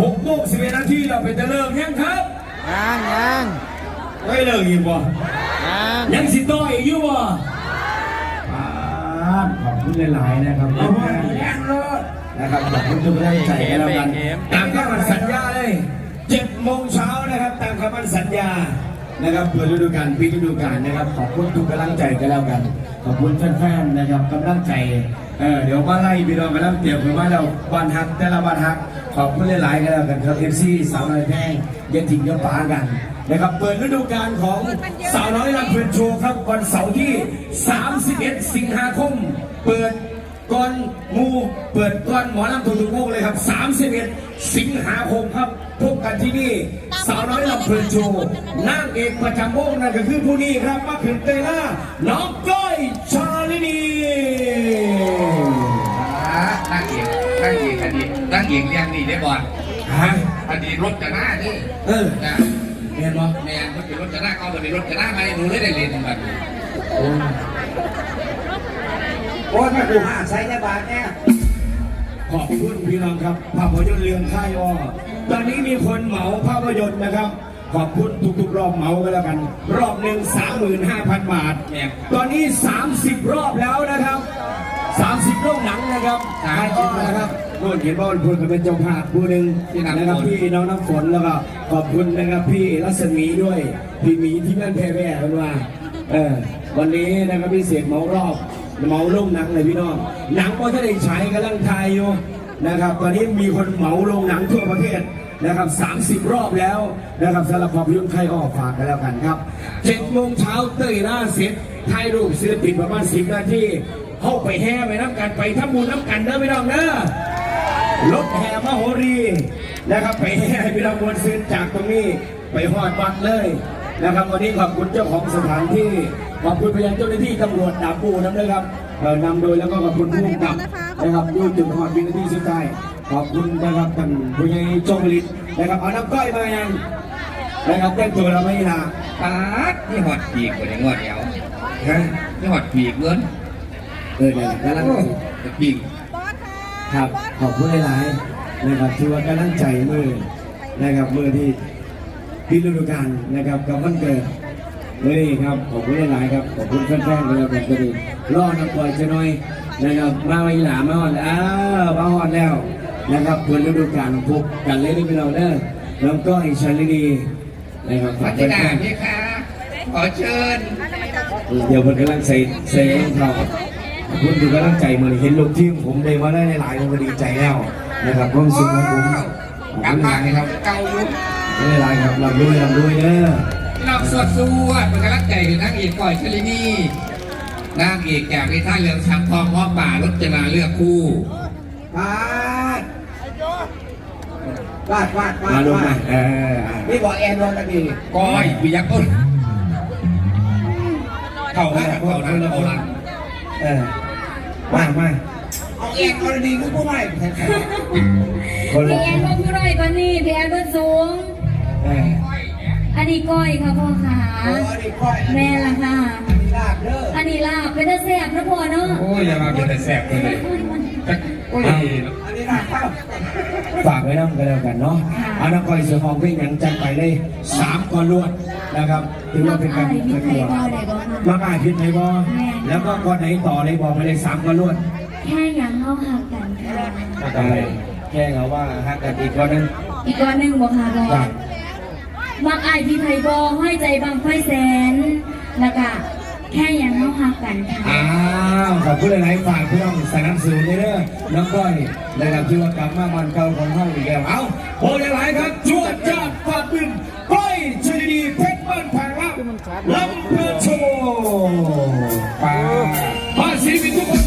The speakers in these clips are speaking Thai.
หกโมงสิบเอ็ดนาทีเราเป็นจะเลิกยังครับยังยังไม่เลิกอีกบ่ยังยังสิต่ออีกอยู่บ่ครับขอบคุณหลายๆนะครับขอบคุณนะครับขอบคุณทุกท่านใจให้เรากันตามคำสัญญาเลยเจ็ดโมงเช้านะครับ ตามคำสัญญานะครับเปิดฤดูกาลปีฤดูกาลนะครับ ขอบคุณทุกกำลังใจกันแล้วกัน ขอบคุณแฟนๆนะครับกำลังใจเออเดี๋ยวมาไล่พี่น้องกำลังเตรียมกันว่าเราวันฮักแต่ละวันฮัก ขอบคุณหลาย ๆ กันแล้วกันครับเอฟซีสาวน้อยแพงย็นถิ่งยอะป๋ากันนะครับเปิดฤดูกาลของสาวน้อยลำเพลินโชว์ครับวันเสาร์ที่ 31 สิงหาคม เปิดก่อนหมูเปิดก่อนหมอลำทุกทุกวงเลยครับ 31 สิงหาคมครับพบกันที่นี่สาวน้อยลำเพลินโชว์นางเอกประจำวงนั่นก็คือผู้นี้ครับมาถึงเตล่าน้องก้อยช ดีตนั่งเอกเรียงนี่ได้บอลฮะอดีตรถจะหน้านี่เออนะเห็นบ่แมนมันเป็นรถจะหน้าเอาไปเป็นรถจะหน้าไหมหนูเลยได้เรียนมันโอ้ยมาดูหาใช้ในบาทเนี่ยขอบคุณพี่น้องครับภาพยนตร์เรื่องค่ายอ้อตอนนี้มีคนเหมาภาพยนตร์นะครับ ขอบคุณทุกๆรอบเหมากันแล้วกัน รอบหนึ่ง35,000 บาท ตอนนี้ 30 รอบแล้วนะครับ 30โรงหนังนะครับค่ายอ้อนะครับพูดเห็นว่าพูดกันเป็นเจ้าภาพผู้หนึ่งนะครับพี่น้องน้ำฝนแล้วก็ขอบคุณนะครับพี่รัศมีด้วยพี่หมีที่นั่นแพ้แพ้กันว่าเออวันนี้นะครับพี่เสียงเหมารอบเหมาโรงหนังเลยพี่น้องหนังก็จะได้ฉายกำลังถ่ายอยู่นะครับตอนนี้มีคนเหมาโรงหนังทั่วประเทศนะครับ 30 รอบแล้วนะครับสำหรับภาพยนตร์ไทยก็ฝากกันแล้วกันครับ7โมงเช้าเตยหน้าเสร็จถ่ายรูปศิลปินประมาณ10นาที เข้าไปแห่ไปน้ำกันไปทำบุญน้ำกันเด้อพี่น้องเด้อรถแห่มโหรีนะครับไปแห่พี่น้องมวลซื้อจากตรงนี้ไปหอดวัดเลยนะครับวันนี้ขอบคุณเจ้าของสถานที่ขอบคุณไปยังเจ้าหน้าที่ตำรวจดาบปูน้ำเลยครับนำโดยแล้วก็ขอบคุณผู้กำกับนะครับดูจุดหอดวินาทีสุดท้ายขอบคุณนะครับท่านผู้ใหญ่จงผลิตนะครับเอาน้ำก้อยมายังนะครับแต่งตัวเราไม่ละปาดนี่หอดปีกกว่าในงวดเดียวฮะนี่หอดปีกเงิน เออเนี่ยกำลังแต่ปีกครับขอบคุณหลายๆนะครับที่ว่ากำลังใจมือนะครับมือที่พิฤดูกาลนะครับกับวันเกิดเลยครับขอบคุณหลายๆครับขอบคุณแฟนๆกันแล้วกันก็ดีรอนักปล่อยจะหน่อยนะครับมาอีหลามาฮอดอ้าวมาฮอดแล้วนะครับเปิดฤดูกาลพบกันเลยนี่เป็นเราเด้อแล้วก็อีกชันดีนะครับพัฝากฒแฟนานพี่ค่ะขอเชิญๆเดี๋ยวผมกำลังใส่ใส่รองเท้าขอบ คุณทุกกำลังใจเหมือนเห็นลูกทีมผมได้มาได้หลายๆผมก็ดีใจแล้วนะครับความสุขของผมขอบกลับคุณหมาลายเลยคครัรับบเก่ายุคไม่หลายครับลำด้วยลำด้วยเด้อเราสวดสวดเป็นกำลังใจกับนางเอกก่อยชลินีนางเอกจากในท่าเรือช้างทองง้อป่ารถจะมาเลือกคู่บาทบาทบาทบามาทลงบามาทเออนี่บอกแอนนอนกันดีก้อยปิยต้นเข้าแล้วเข้าแล้วเข้าแล้วเออ มามาเอาแอนนอนดีคือผู้ใหม่แทนคนพี่ละแอนว่าผู้น้อยกว่านี้พี่แอนว่าสูง เอออันนี้ก้อยค่ะพ่อขาเอออันนี้ค่อยแม่ละค่ะอันนี้ลาบเด้ออันนี้ลาบเป็นตะแซ่บนะพ่อเนาะโอ้ยอย่ามาเป็นแต่แสบเลยโอ้ยอันนี้ลาบข้าวฝากไว้น้ำกันแล้วกันเนาะเอาน้ำก้อยเสือหองเพ่งหยังจังไปเลยสามก้อนรวดนะครับถือว่าเป็นการมีเปิดใครตัวบ้างไหนบ้างมาง่ายพิษไหมบอแล้วก็ก้อนไหนต่อเลยบอกไปเลยสามก้อนรวดแค่ยังเข้าหากันค่ะอะไรแค่เขาว่าฮักกันอีกก้อนนึงอีกก้อนหนึ่งบอกค่ะบอครับมักอายพี่ไทยบอห้อยใจบางไฟแสนแล้วก็แค่ยังเข้าหากันค่ะ อ้าวขอบคุณหลายๆฝ่ายพี่น้องสนับสนุนเด้อน้องก้อยนะครับที่ว่ากลับมามันเก่าของห้องอีกแล้ว เอาโอ้ยหลายครับจวดจ้าดฝากบินก้อยชนิดีเพชรบ้านแพง ลำเพลินโชว์ไป้ามาสีมีทุกคน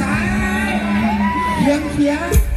สายเขียงเขียง